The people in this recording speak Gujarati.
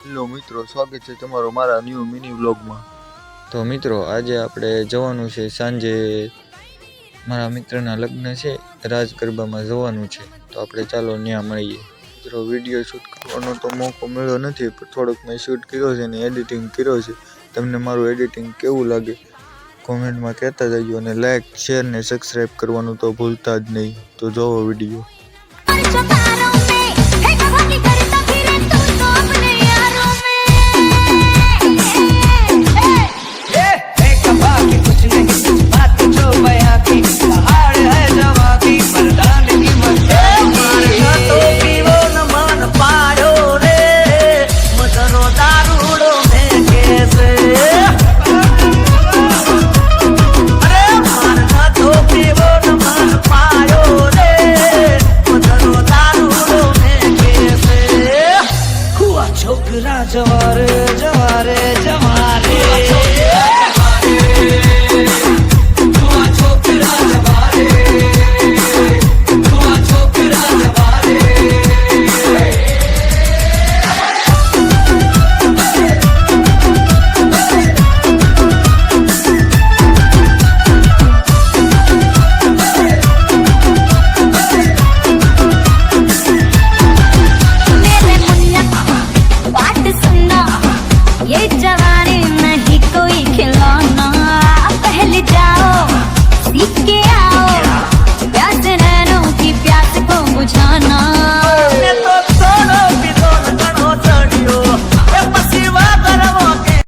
હેલો મિત્રો, સ્વાગત છે તમારો મારા ન્યૂ મિની વ્લોગમાં તો મિત્રો, આજે આપણે જવાનું છે સાંજે મારા મિત્રના લગ્ન છે રાજ ગરબામાં જવાનું છે. તો આપણે ચાલો ત્યાં મળીએ. મિત્રો વીડિયો શૂટ કરવાનો તો મોકો મળ્યો નથી, પણ થોડોક મેં શૂટ કર્યો છે ને એડિટિંગ કર્યો છે. તમને મારું એડિટિંગ કેવું લાગે? કોમેન્ટમાં કહેતા જજો અને લાઈક શેર ને સબસ્ક્રાઈબ કરવાનું તો ભૂલતા જ નહીં. તો જોવો વીડિયો જવારે જવારે જવારે